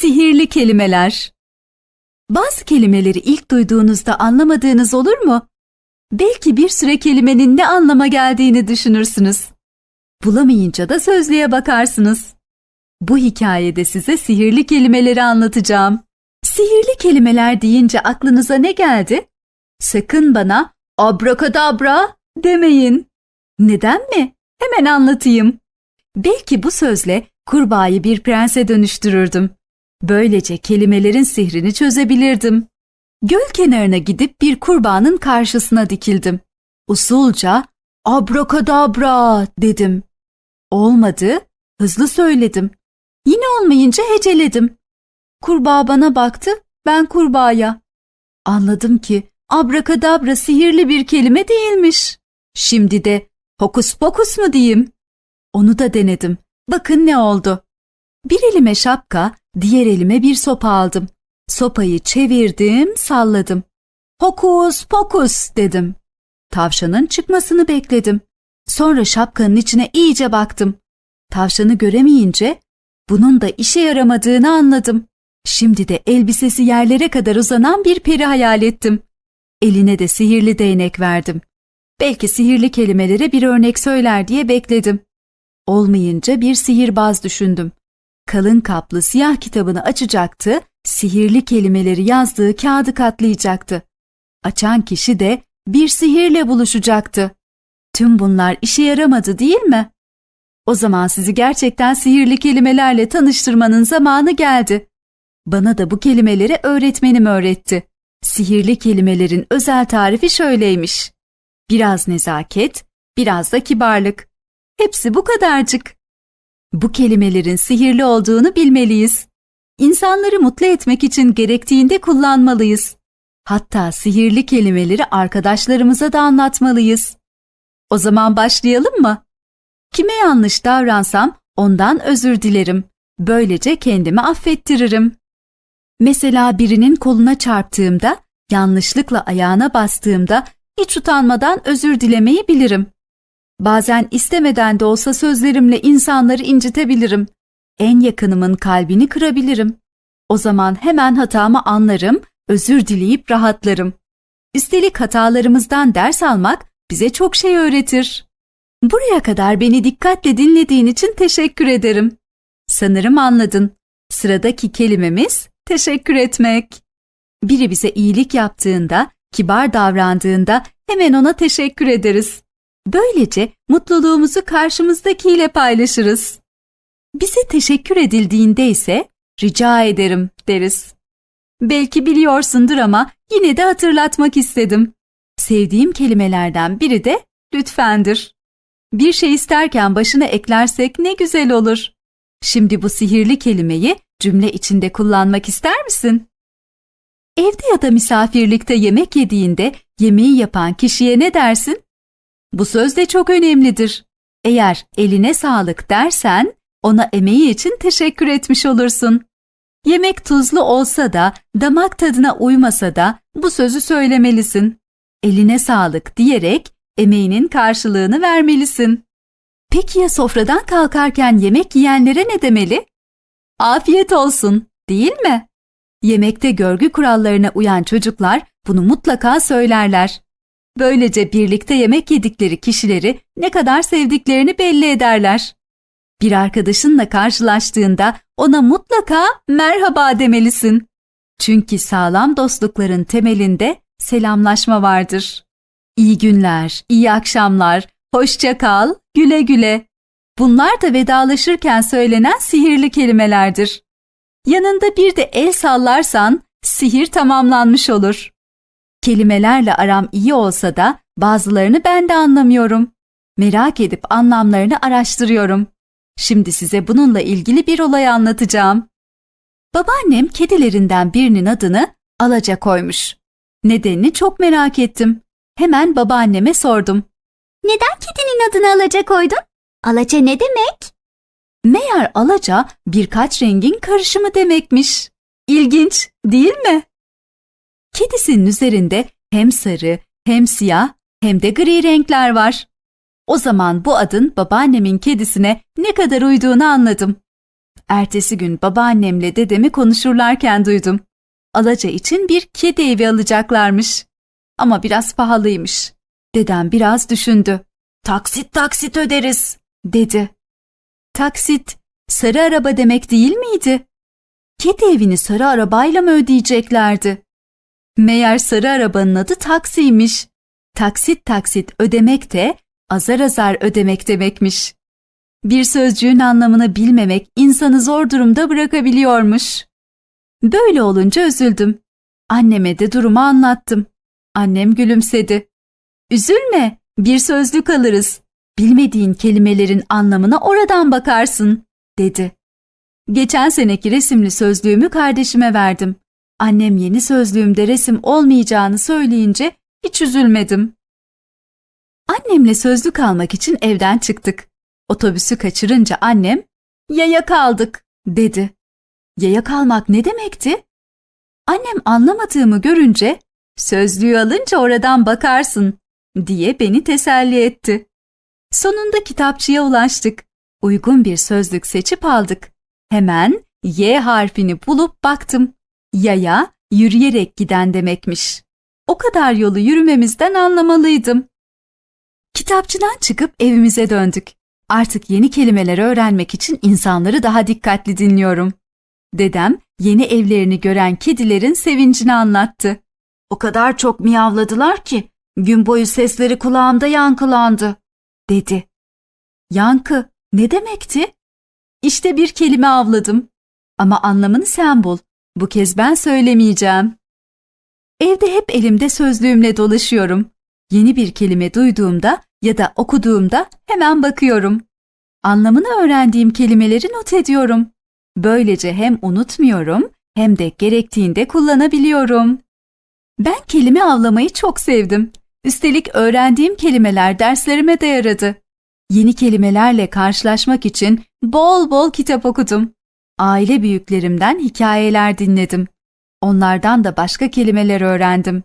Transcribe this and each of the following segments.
Sihirli kelimeler. Bazı kelimeleri ilk duyduğunuzda anlamadığınız olur mu? Belki bir süre kelimenin ne anlama geldiğini düşünürsünüz. Bulamayınca da sözlüğe bakarsınız. Bu hikayede size sihirli kelimeleri anlatacağım. Sihirli kelimeler deyince aklınıza ne geldi? Sakın bana abrakadabra demeyin. Neden mi? Hemen anlatayım. Belki bu sözle kurbağayı bir prense dönüştürürdüm. Böylece kelimelerin sihrini çözebilirdim. Göl kenarına gidip bir kurbağanın karşısına dikildim. Usulca abrakadabra dedim. Olmadı, hızlı söyledim. Yine olmayınca heceledim. Kurbağa bana baktı, ben kurbağaya. Anladım ki abrakadabra sihirli bir kelime değilmiş. Şimdi de hokus pokus mu diyeyim? Onu da denedim. Bakın ne oldu. Bir elime şapka, diğer elime bir sopa aldım. Sopayı çevirdim, salladım. Hokus pokus dedim. Tavşanın çıkmasını bekledim. Sonra şapkanın içine iyice baktım. Tavşanı göremeyince bunun da işe yaramadığını anladım. Şimdi de elbisesi yerlere kadar uzanan bir peri hayal ettim. Eline de sihirli değnek verdim. Belki sihirli kelimelere bir örnek söyler diye bekledim. Olmayınca bir sihirbaz düşündüm. Kalın kaplı siyah kitabını açacaktı, sihirli kelimeleri yazdığı kağıdı katlayacaktı. Açan kişi de bir sihirle buluşacaktı. Tüm bunlar işe yaramadı değil mi? O zaman sizi gerçekten sihirli kelimelerle tanıştırmanın zamanı geldi. Bana da bu kelimeleri öğretmenim öğretti. Sihirli kelimelerin özel tarifi şöyleymiş. Biraz nezaket, biraz da kibarlık. Hepsi bu kadarcık. Bu kelimelerin sihirli olduğunu bilmeliyiz. İnsanları mutlu etmek için gerektiğinde kullanmalıyız. Hatta sihirli kelimeleri arkadaşlarımıza da anlatmalıyız. O zaman başlayalım mı? Kime yanlış davransam ondan özür dilerim. Böylece kendimi affettiririm. Mesela birinin koluna çarptığımda, yanlışlıkla ayağına bastığımda hiç utanmadan özür dilemeyi bilirim. Bazen istemeden de olsa sözlerimle insanları incitebilirim. En yakınımın kalbini kırabilirim. O zaman hemen hatamı anlarım, özür dileyip rahatlarım. Üstelik hatalarımızdan ders almak bize çok şey öğretir. Buraya kadar beni dikkatle dinlediğin için teşekkür ederim. Sanırım anladın. Sıradaki kelimemiz teşekkür etmek. Biri bize iyilik yaptığında, kibar davrandığında hemen ona teşekkür ederiz. Böylece mutluluğumuzu karşımızdakiyle paylaşırız. Bize teşekkür edildiğinde ise rica ederim deriz. Belki biliyorsundur ama yine de hatırlatmak istedim. Sevdiğim kelimelerden biri de lütfendir. Bir şey isterken başına eklersek ne güzel olur. Şimdi bu sihirli kelimeyi cümle içinde kullanmak ister misin? Evde ya da misafirlikte yemek yediğinde yemeği yapan kişiye ne dersin? Bu söz de çok önemlidir. Eğer eline sağlık dersen ona emeği için teşekkür etmiş olursun. Yemek tuzlu olsa da, damak tadına uymasa da bu sözü söylemelisin. Eline sağlık diyerek emeğinin karşılığını vermelisin. Peki ya sofradan kalkarken yemek yiyenlere ne demeli? Afiyet olsun, değil mi? Yemekte görgü kurallarına uyan çocuklar bunu mutlaka söylerler. Böylece birlikte yemek yedikleri kişileri ne kadar sevdiklerini belli ederler. Bir arkadaşınla karşılaştığında ona mutlaka merhaba demelisin. Çünkü sağlam dostlukların temelinde selamlaşma vardır. İyi günler, iyi akşamlar, hoşça kal, güle güle. Bunlar da vedalaşırken söylenen sihirli kelimelerdir. Yanında bir de el sallarsan sihir tamamlanmış olur. Kelimelerle aram iyi olsa da bazılarını ben de anlamıyorum. Merak edip anlamlarını araştırıyorum. Şimdi size bununla ilgili bir olay anlatacağım. Babaannem kedilerinden birinin adını Alaca koymuş. Nedenini çok merak ettim. Hemen babaanneme sordum. Neden kedinin adını Alaca koydun? Alaca ne demek? Meğer alaca birkaç rengin karışımı demekmiş. İlginç, değil mi? Kedisinin üzerinde hem sarı, hem siyah, hem de gri renkler var. O zaman bu adın babaannemin kedisine ne kadar uyduğunu anladım. Ertesi gün babaannemle dedemi konuşurlarken duydum. Alaca için bir kedi evi alacaklarmış. Ama biraz pahalıymış. Dedem biraz düşündü. Taksit taksit öderiz, dedi. Taksit, sarı araba demek değil miydi? Kedi evini sarı arabayla mı ödeyeceklerdi? Meğer sarı arabanın adı taksiymiş. Taksit taksit ödemek de azar azar ödemek demekmiş. Bir sözcüğün anlamını bilmemek insanı zor durumda bırakabiliyormuş. Böyle olunca üzüldüm. Anneme de durumu anlattım. Annem gülümsedi. Üzülme, bir sözlük alırız. Bilmediğin kelimelerin anlamına oradan bakarsın, dedi. Geçen seneki resimli sözlüğümü kardeşime verdim. Annem yeni sözlüğümde resim olmayacağını söyleyince hiç üzülmedim. Annemle sözlük almak için evden çıktık. Otobüsü kaçırınca annem, yaya kaldık, dedi. Yaya kalmak ne demekti? Annem anlamadığımı görünce, sözlüğü alınca oradan bakarsın, diye beni teselli etti. Sonunda kitapçıya ulaştık. Uygun bir sözlük seçip aldık. Hemen Y harfini bulup baktım. Yaya, yürüyerek giden demekmiş. O kadar yolu yürümemizden anlamalıydım. Kitapçıdan çıkıp evimize döndük. Artık yeni kelimeler öğrenmek için insanları daha dikkatli dinliyorum. Dedem yeni evlerini gören kedilerin sevincini anlattı. O kadar çok miyavladılar ki gün boyu sesleri kulağımda yankılandı, dedi. Yankı ne demekti? İşte bir kelime avladım. Ama anlamını sen bul. Bu kez ben söylemeyeceğim. Evde hep elimde sözlüğümle dolaşıyorum. Yeni bir kelime duyduğumda ya da okuduğumda hemen bakıyorum. Anlamını öğrendiğim kelimeleri not ediyorum. Böylece hem unutmuyorum hem de gerektiğinde kullanabiliyorum. Ben kelime avlamayı çok sevdim. Üstelik öğrendiğim kelimeler derslerime de yaradı. Yeni kelimelerle karşılaşmak için bol bol kitap okudum. Aile büyüklerimden hikayeler dinledim. Onlardan da başka kelimeler öğrendim.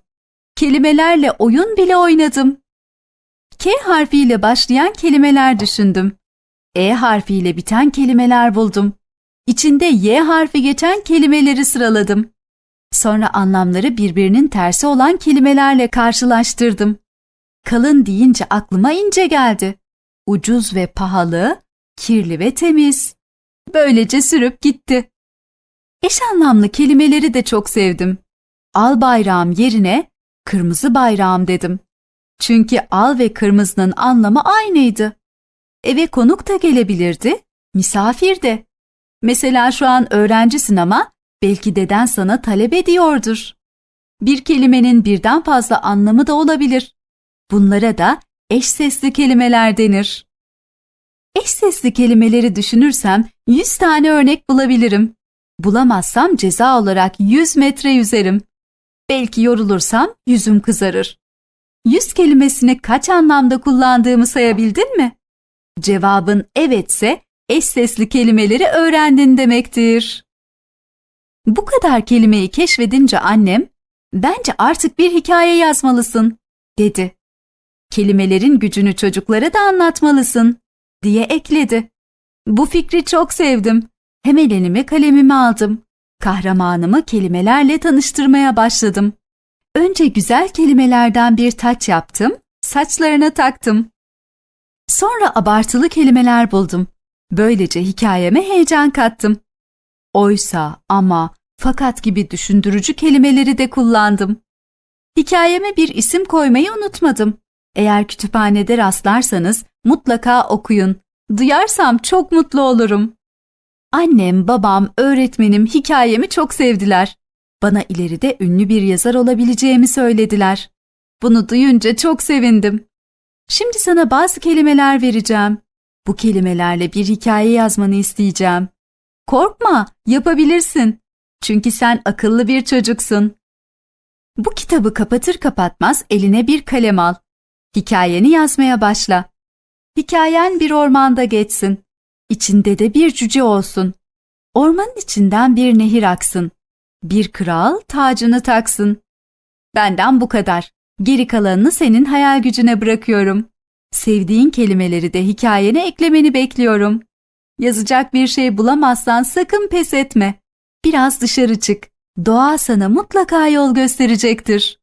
Kelimelerle oyun bile oynadım. K harfiyle başlayan kelimeler düşündüm. E harfiyle biten kelimeler buldum. İçinde Y harfi geçen kelimeleri sıraladım. Sonra anlamları birbirinin tersi olan kelimelerle karşılaştırdım. Kalın deyince aklıma ince geldi. Ucuz ve pahalı, kirli ve temiz. Böylece sürüp gitti. Eş anlamlı kelimeleri de çok sevdim. Al bayrağım yerine kırmızı bayrağım dedim. Çünkü al ve kırmızının anlamı aynıydı. Eve konuk da gelebilirdi, misafir de. Mesela şu an öğrencisin ama belki deden sana talep ediyordur. Bir kelimenin birden fazla anlamı da olabilir. Bunlara da eş sesli kelimeler denir. Eş sesli kelimeleri düşünürsem 100 tane örnek bulabilirim. Bulamazsam ceza olarak 100 metre yüzerim. Belki yorulursam yüzüm kızarır. Yüz kelimesini kaç anlamda kullandığımı sayabildin mi? Cevabın evetse eş sesli kelimeleri öğrendin demektir. Bu kadar kelimeyi keşfedince annem, bence artık bir hikaye yazmalısın, dedi. Kelimelerin gücünü çocuklara da anlatmalısın, diye ekledi. Bu fikri çok sevdim. Hemen elime kalemimi aldım. Kahramanımı kelimelerle tanıştırmaya başladım. Önce güzel kelimelerden bir taç yaptım, saçlarına taktım. Sonra abartılı kelimeler buldum. Böylece hikayeme heyecan kattım. Oysa, ama, fakat gibi düşündürücü kelimeleri de kullandım. Hikayeme bir isim koymayı unutmadım. Eğer kütüphanede rastlarsanız mutlaka okuyun. Duyarsam çok mutlu olurum. Annem, babam, öğretmenim hikayemi çok sevdiler. Bana ileride ünlü bir yazar olabileceğimi söylediler. Bunu duyunca çok sevindim. Şimdi sana bazı kelimeler vereceğim. Bu kelimelerle bir hikaye yazmanı isteyeceğim. Korkma, yapabilirsin. Çünkü sen akıllı bir çocuksun. Bu kitabı kapatır kapatmaz eline bir kalem al. Hikayeni yazmaya başla. Hikayen bir ormanda geçsin. İçinde de bir cüce olsun. Ormanın içinden bir nehir aksın. Bir kral tacını taksın. Benden bu kadar. Geri kalanını senin hayal gücüne bırakıyorum. Sevdiğin kelimeleri de hikayene eklemeni bekliyorum. Yazacak bir şey bulamazsan sakın pes etme. Biraz dışarı çık. Doğa sana mutlaka yol gösterecektir.